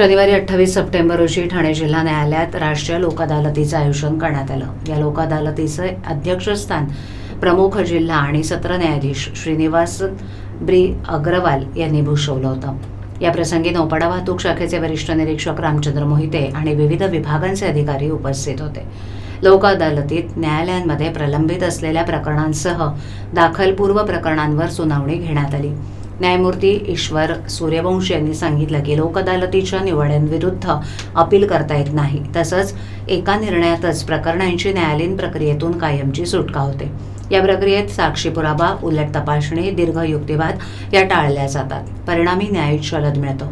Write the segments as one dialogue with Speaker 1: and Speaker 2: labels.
Speaker 1: शनिवारी अठ्ठावीस सप्टेंबर रोजी ठाणे जिल्हा न्यायालयात राष्ट्रीय लोक अदालतीचं आयोजन करण्यात आलं. या लोक अदालतीचे अध्यक्षस्थान प्रमुख जिल्हा आणि सत्र न्यायाधीश श्रीनिवास ब्री अग्रवाल यांनी भूषवलं होतं. या प्रसंगी नौपाडा वाहतूक शाखेचे वरिष्ठ निरीक्षक रामचंद्र मोहिते आणि विविध विभागांचे अधिकारी उपस्थित होते. लोक अदालतीत न्यायालयांमध्ये प्रलंबित असलेल्या प्रकरणांसह दाखलपूर्व प्रकरणांवर सुनावणी घेण्यात आली. न्यायमूर्ती ईश्वर सूर्यवंशी यांनी सांगितलं की लोक अदालतीच्या निवड्यांविरुद्ध अपील करता येत नाही. तसंच एका निर्णयातच प्रकरणांची न्यायालयीन प्रक्रियेतून कायमची सुटका होते. या प्रक्रियेत साक्षी पुरावा उलट तपासणी दीर्घ युक्तिवाद या टाळल्या जातात. परिणामी न्याय शलद मिळतो.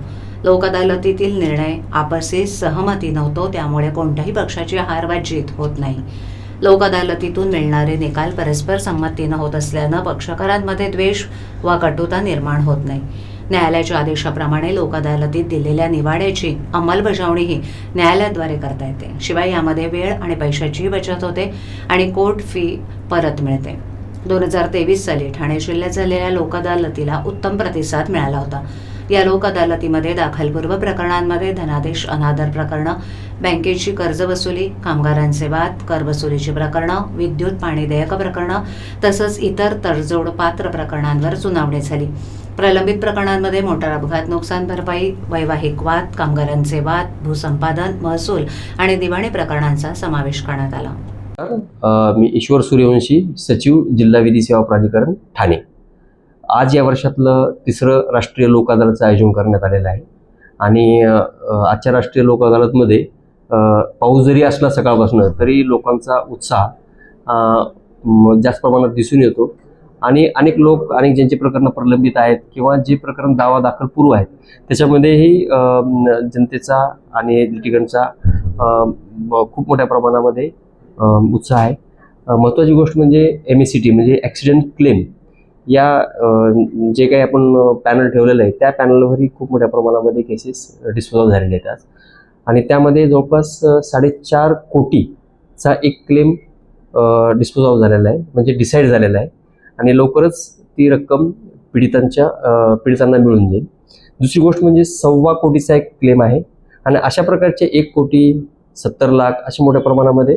Speaker 1: लोक अदालतीतील निर्णय आपसी सहमती नव्हतो त्यामुळे कोणत्याही पक्षाची हार वा जीत होत नाही. लोक अदालतीतून मिळणारे निकाल परस्पर संमतीनं होत असल्यानं पक्षकारांमध्ये द्वेष वा कटुता निर्माण होत नाही. न्यायालयाच्या आदेशाप्रमाणे लोक अदालतीत दिलेल्या निवाड्याची अंमलबजावणीही न्यायालयाद्वारे करता येते. शिवाय यामध्ये वेळ आणि पैशाचीही बचत होते आणि कोर्ट फी परत मिळते. दोन हजार तेवीस साली ठाणे जिल्ह्यात झालेल्या लोक अदालतीला उत्तम प्रतिसाद मिळाला होता. या लोक अदालतीमध्ये दाखलपूर्व प्रकरणांमध्ये धनादेश अनादर प्रकरणं बँकेची कर्ज वसुली कामगारांचे वाद कर वसुलीची प्रकरणं विद्युत पाणी देयक प्रकरणं तसंच इतर तडजोड पात्र प्रकरणांवर सुनावणी झाली. प्रलंबित प्रकरणांमध्ये मोटार अपघात नुकसान भरपाई वैवाहिक वाद कामगारांचे वाद भूसंपादन महसूल आणि दिवाणी प्रकरणांचा समावेश करण्यात आला.
Speaker 2: मी ईश्वर सूर्यवंशी सचिव जिल्हा विधी सेवा प्राधिकरण ठाणे. आज या वर्षातलं तिसरं राष्ट्रीय लोक अदालतचं आयोजन करण्यात आलेलं आहे. आणि आजच्या राष्ट्रीय लोक अदालतमध्ये पाऊस जरी असला सकाळपासून तरी लोकांचा उत्साह जास्त प्रमाणात दिसून येतो. आणि अनेक लोक अनेक ज्यांचे प्रकरणं प्रलंबित आहेत किंवा जे प्रकरण दावा दाखल पूर्व आहेत त्याच्यामध्येही जनतेचा आणि लिटिगंटचा खूप मोठ्या प्रमाणामध्ये उत्साह आहे. महत्त्वाची गोष्ट म्हणजे एम एस सी टी म्हणजे ॲक्सिडेंट क्लेम या जे काही आपण पॅनल ठेवलेलं आहे त्या पॅनलवरही खूप मोठ्या प्रमाणामध्ये केसेस डिस्पोज झालेले आहेत आज. आणि त्यामध्ये जवळपास साडेचार कोटीचा एक क्लेम डिस्पोज ऑफ झालेला आहे म्हणजे डिसाईड झालेला आहे. आणि लवकरच ती रक्कम पीडितांच्या पीडितांना मिळून जाईल. दुसरी गोष्ट म्हणजे सव्वा कोटीचा एक क्लेम आहे. आणि अशा प्रकारचे एक कोटी सत्तर लाख अशा मोठ्या प्रमाणामध्ये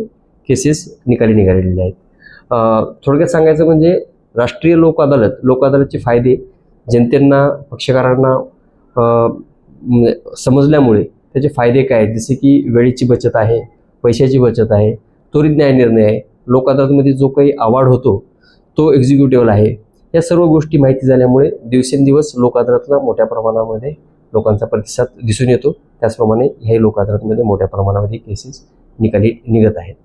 Speaker 2: केसेस निकाली निघालेले आहेत. थोडक्यात सांगायचं म्हणजे राष्ट्रीय लोक अदालत लोक अदालतचे फायदे जनतेंना पक्षकारांना समजल्यामुळे त्याचे फायदे काय आहेत? जसे की वेळेची बचत आहे पैशाची बचत आहे त्वरित न्याय निर्णय आहे. लोक अदालतमध्ये जो काही अवॉर्ड होतो तो एक्झिक्युटिव्हला आहे. या सर्व गोष्टी माहिती झाल्यामुळे दिवसेंदिवस लोक अदालतला मोठ्या प्रमाणामध्ये लोकांचा प्रतिसाद दिसून येतो. त्याचप्रमाणे ह्याही लोक अदालतमध्ये मोठ्या प्रमाणामध्ये केसेस निकाली निघत आहेत.